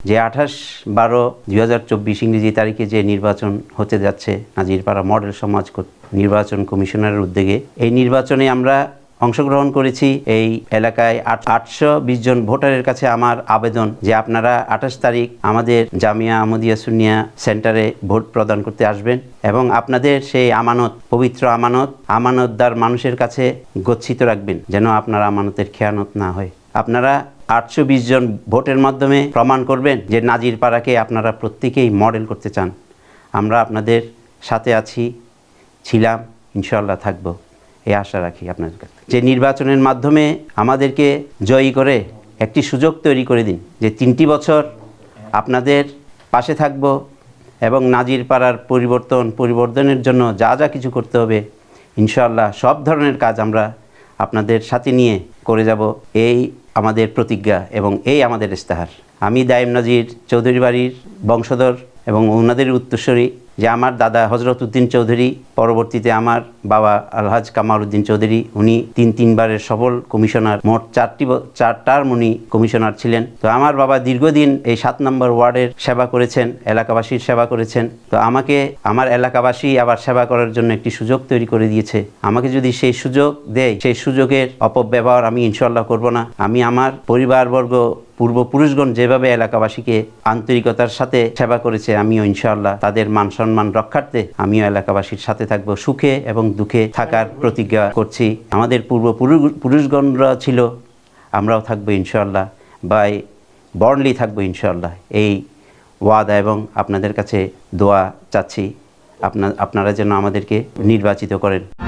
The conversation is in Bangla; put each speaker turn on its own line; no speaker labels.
যে আঠাশ বারো দুই হাজার চব্বিশ ইংরেজি তারিখে যে নির্বাচন হতে যাচ্ছে নাজিরপাড়া মডেল সমাজ নির্বাচন কমিশনারের উদ্যোগে, এই নির্বাচনে আমরা অংশগ্রহণ করেছি এই এলাকায় আট আটশো বিশ জন ভোটারের কাছে আমার আবেদন যে আপনারা আঠাশ তারিখ আমাদের জামিয়া আহমদিয়া সুনিয়া সেন্টারে ভোট প্রদান করতে আসবেন এবং আপনাদের সেই আমানত, পবিত্র আমানত, আমানতদার মানুষের কাছে গচ্ছিত রাখবেন যেন আপনার আমানতের খেয়ানত না হয়। আপনারা আটশো বিশ জন ভোটের মাধ্যমে প্রমাণ করবেন যে নাজির পাড়াকে আপনারা প্রত্যেকেই মডেল করতে চান। আমরা আপনাদের সাথে আছি, ছিলাম ইনশাল্লাহ থাকব। এই আশা রাখি আপনাদের কাছে। যে নির্বাচনের মাধ্যমে আমাদেরকে জয়ী করে একটি সুযোগ তৈরি করে দিন যে তিনটি বছর আপনাদের পাশে থাকব এবং নাজির পাড়ার পরিবর্তন, পরিবর্তনের জন্য যা যা কিছু করতে হবে ইনশাল্লাহ সব ধরনের কাজ আমরা আপনাদের সাথে নিয়ে করে যাব। এই আমাদের প্রতিজ্ঞা এবং এই আমাদের ইস্তাহার আমি দায়েম নাজির চৌধুরী বাড়ির বংশধর এবং ওনাদের উত্তরস্বরী যে আমার দাদা হজরত উদ্দিন চৌধুরী, পরবর্তীতে আমার বাবা আলহাজ কামাল উদ্দিন চৌধুরী, উনি তিন তিনবারের সফল কমিশনার, মোট চারটি ব- চারটার উনি কমিশনার ছিলেন। তো আমার বাবা দীর্ঘদিন এই সাত নম্বর ওয়ার্ডের সেবা করেছেন, এলাকাবাসীর সেবা করেছেন। তো আমাকে, আমার এলাকাবাসী আবার সেবা করার জন্য একটি সুযোগ তৈরি করে দিয়েছে। আমাকে যদি সেই সুযোগ দেয়, সেই সুযোগের অপব্যবহার আমি ইনশাল্লাহ করব না। আমি আমার পরিবারবর্গ পূর্বপুরুষগণ যেভাবে এলাকাবাসীকে আন্তরিকতার সাথে সেবা করেছে, আমিও ইনশাআল্লাহ তাদের মান সম্মান রক্ষার্থে আমিও এলাকাবাসীর সাথে থাকব। সুখে এবং দুঃখে থাকার প্রতিজ্ঞা করছি। আমাদের পূর্বপুরু- পুরুষগণরা ছিল, আমরাও থাকব ইনশাআল্লাহ। বাই বর্নলি থাকব ইনশাআল্লাহ। এই ওয়াদা এবং আপনাদের কাছে দোয়া চাচ্ছি। আপনা, আপনারা যেন আমাদেরকে নির্বাচিত করেন।